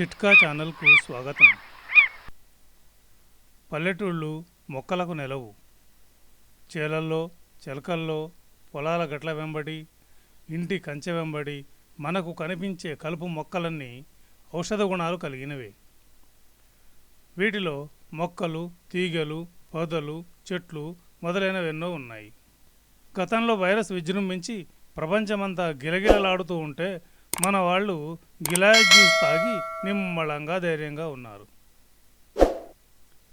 చిట్కా ఛానల్కు స్వాగతం. పల్లెటూళ్ళు మొక్కలకు నెలవు. చేలల్లో చెలకల్లో పొలాల గట్ల వెంబడి ఇంటి కంచె వెంబడి మనకు కనిపించే కలుపు మొక్కలన్నీ ఔషధ గుణాలు కలిగినవే. వీటిలో మొక్కలు తీగలు పొదలు చెట్లు మొదలైనవెన్నో ఉన్నాయి. గతంలో వైరస్ విజృంభించి ప్రపంచమంతా గిలగిలలాడుతూ ఉంటే మన వాళ్ళు గిలాయ్ జ్యూస్ తాగి నిమ్మళంగా ధైర్యంగా ఉన్నారు.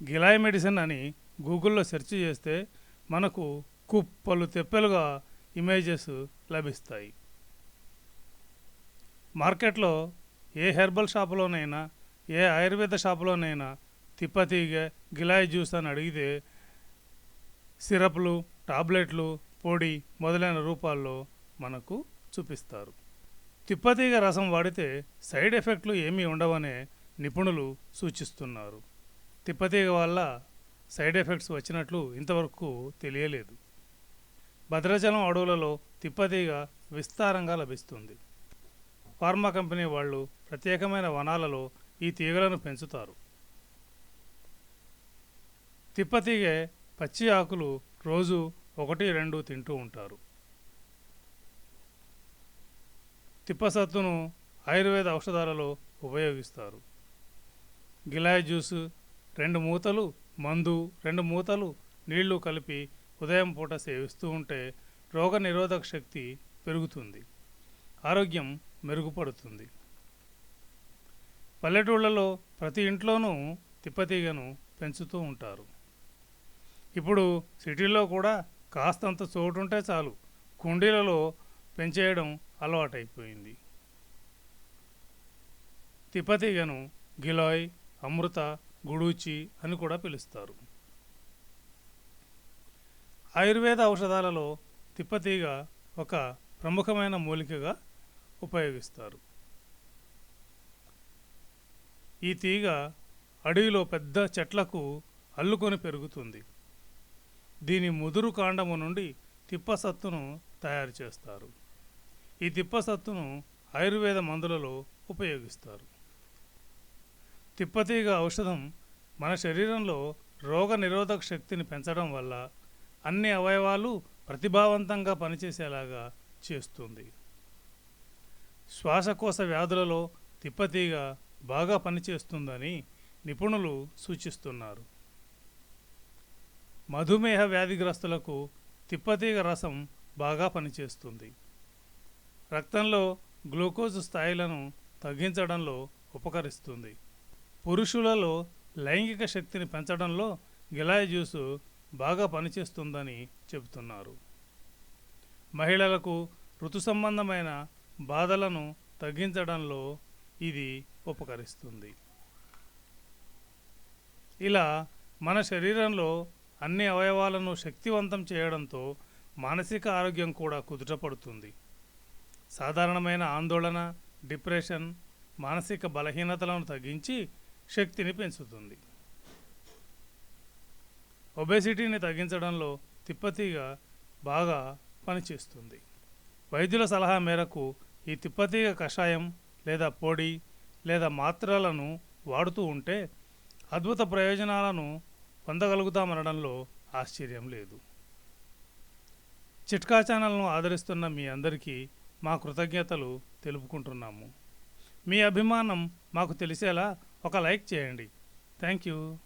గిలాయ్ మెడిసిన్ అని గూగుల్లో సెర్చ్ చేస్తే మనకు కుప్పలు తెప్పెలుగా ఇమేజెస్ లభిస్తాయి. మార్కెట్లో ఏ హెర్బల్ షాపులోనైనా ఏ ఆయుర్వేద షాపులోనైనా తిప్పతీగ గిలాయ్ జ్యూస్ అని అడిగితే సిరప్లు టాబ్లెట్లు పొడి మొదలైన రూపాల్లో మనకు చూపిస్తారు. తిప్పతీగ రసం వాడితే సైడ్ ఎఫెక్ట్లు ఏమీ ఉండవనే నిపుణులు సూచిస్తున్నారు. తిప్పతీగ వల్ల సైడ్ ఎఫెక్ట్స్ వచ్చినట్లు ఇంతవరకు తెలియలేదు. భద్రాచలం అడవులలో తిప్పతీగ విస్తారంగా లభిస్తుంది. ఫార్మా కంపెనీ వాళ్ళు ప్రత్యేకమైన వనాలలో ఈ తీగలను పెంచుతారు. తిప్పతీగ పచ్చి ఆకులు రోజు ఒకటి రెండు తింటూ ఉంటారు. తిప్పసత్తును ఆయుర్వేద ఔషధాలలో ఉపయోగిస్తారు. గిలాయ్ జ్యూసు రెండు మూతలు మందు రెండు మూతలు నీళ్ళు కలిపి ఉదయం పూట సేవిస్తూ ఉంటే రోగ నిరోధక శక్తి పెరుగుతుంది. ఆరోగ్యం మెరుగుపడుతుంది. పల్లెటూళ్ళలో ప్రతి ఇంట్లోనూ తిప్పతీగను పెంచుతూ ఉంటారు. ఇప్పుడు సిటీలో కూడా కాస్తంత చోటుంటే చాలు. కుండీలలో పెంచేయడం అలవాటైపోయింది. తిప్పతీగను గిలాయ్ అమృత గుడూచి అని కూడా పిలుస్తారు. ఆయుర్వేద ఔషధాలలో తిప్పతీగ ఒక ప్రముఖమైన మూలికగా ఉపయోగిస్తారు. ఈ తీగ అడవిలో పెద్ద చెట్లకు అల్లుకొని పెరుగుతుంది. దీని ముదురు కాండము నుండి తిప్పసత్తును తయారు చేస్తారు. ఈ తిప్పసత్తును ఆయుర్వేద మందులలో ఉపయోగిస్తారు. తిప్పతీగ ఔషధం మన శరీరంలో రోగ నిరోధక శక్తిని పెంచడం వల్ల అన్ని అవయవాలు ప్రతిభావంతంగా పనిచేసేలాగా చేస్తుంది. శ్వాసకోశ వ్యాధులలో తిప్పతీగ బాగా పనిచేస్తుందని నిపుణులు సూచిస్తున్నారు. మధుమేహ వ్యాధిగ్రస్తులకు తిప్పతీగ రసం బాగా పనిచేస్తుంది. రక్తంలో గ్లూకోజ్ స్థాయిలను తగ్గించడంలో ఉపకరిస్తుంది. పురుషులలో లైంగిక శక్తిని పెంచడంలో గిలాయ జ్యూసు బాగా పనిచేస్తుందని చెబుతున్నారు. మహిళలకు ఋతు సంబంధమైన బాధలను తగ్గించడంలో ఇది ఉపకరిస్తుంది. ఇలా మన శరీరంలో అన్ని అవయవాలను శక్తివంతం చేయడంతో మానసిక ఆరోగ్యం కూడా కుదుటపడుతుంది. సాధారణమైన ఆందోళన డిప్రెషన్ మానసిక బలహీనతలను తగ్గించి శక్తిని పెంచుతుంది. ఒబేసిటీని తగ్గించడంలో తిప్పతీగ బాగా పనిచేస్తుంది. వైద్యుల సలహా మేరకు ఈ తిప్పతీగ కషాయం లేదా పొడి లేదా మాత్రలను వాడుతూ ఉంటే అద్భుత ప్రయోజనాలను పొందగలుగుతామనడంలో ఆశ్చర్యం లేదు. చిట్కా ఛానల్ను ఆదరిస్తున్న మీ అందరికీ మా కృతజ్ఞతలు తెలుపుకుంటున్నాము. మీ అభిమానం మాకు తెలిసేలా ఒక లైక్ చేయండి. Thank you.